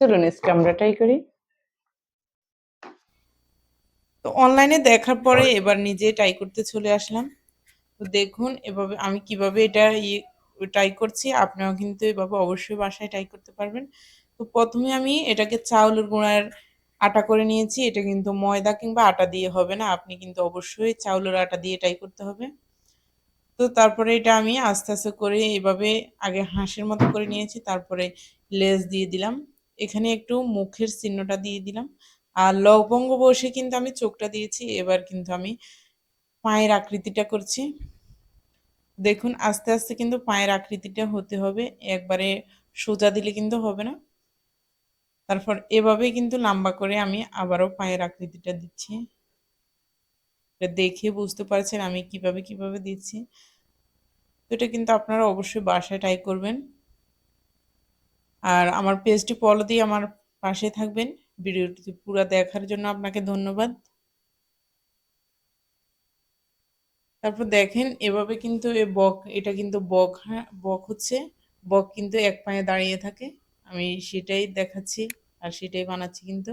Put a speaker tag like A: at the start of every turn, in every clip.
A: চলুন আজকে আমরা ট্রাই করি। তো অনলাইনে দেখার পরে এবার নিজে ট্রাই করতে চলে আসলাম। তো দেখুন এভাবে আমি কীভাবে এটা ট্রাই করছি আপনারাও কিন্তু এভাবে অবশ্যই বাসায় ট্রাই করতে পারবেন। তো প্রথমে আমি এটাকে চাউলের গুঁড়ার আটা করে নিয়েছি এটা কিন্তু ময়দা কিংবা আটা দিয়ে হবে না আপনি কিন্তু অবশ্যই চাউলের আটা দিয়ে ট্রাই করতে হবে। তো তারপরে এটা আমি আস্তে আস্তে করে এভাবে আগে হাঁসের মতো করে নিয়েছি তারপরে লেজ দিয়ে দিলাম। এখানে একটু মুখের চিহ্নটা দিয়ে দিলাম। আর লবঙ্গ বসে কিন্তু আমি চোখটা দিয়েছি, এবার কিন্তু আমি পায়ের আকৃতিটা করছি। দেখুন, আস্তে আস্তে কিন্তু পায়ের আকৃতিটা হতে হবে, একবারে সোজা দিলে কিন্তু হবে না। তারপর এভাবে কিন্তু লম্বা করে আমি আবারও পায়ের আকৃতিটা দিচ্ছি। দেখে বুঝতে পারছেন আমি কীভাবে কীভাবে দিচ্ছি। তো এটা কিন্তু আপনারা অবশ্যই বাসায় ট্রাই করবেন। আর আমার পেজটি ফলো দিয়ে আমার পাশে থাকবেন। ভিডিওটি পুরো দেখার জন্য আপনাকে ধন্যবাদ। তারপর দেখেন, এভাবে কিন্তু এ বক, এটা কিন্তু বক হ্যাঁ বক হচ্ছে। বক কিন্তু এক পায়ে দাঁড়িয়ে থাকে। আমি সেটাই দেখাচ্ছি আর সেটাই বানাচ্ছি কিন্তু।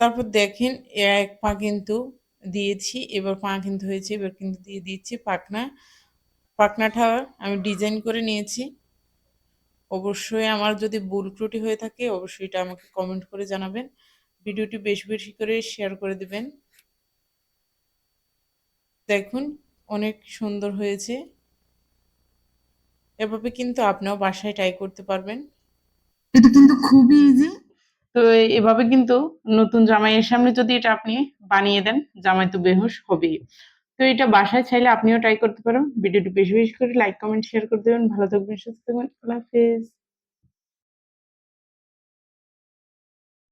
A: তারপর দেখেন এক পা কিন্তু দিয়েছি। এবার পা কিন্তু হয়েছে, এবার কিন্তু দিয়ে দিচ্ছি পাখনা। পাখনাটা আমি ডিজাইন করে নিয়েছি। অবশ্যই আমার যদি ভুল ত্রুটি হয়ে থাকে, অবশ্যই এটা আমাকে কমেন্ট করে জানাবেন। ভিডিওটি বেশি বেশি করে শেয়ার করে দেবেন। দেখুন, অনেক সুন্দর হয়েছে। এভাবে কিন্তু আপনিও বাসায় ট্রাই করতে পারবেন।
B: এটা কিন্তু খুবই ইজি
A: তো এভাবে কিন্তু নতুন জামাইয়ের সামনে যদি এটা আপনি বানিয়ে দেন, জামাই তো বেহুশ হবেই। তো এটা বাসায় চাইলে আপনিও ট্রাই করতে পারেন। ভিডিওটি বেশি বেশি করে লাইক কমেন্ট শেয়ার করে দেবেন ভালো থাকবেন, সুস্থ থাকবেন। আল্লাহ হাফেজ।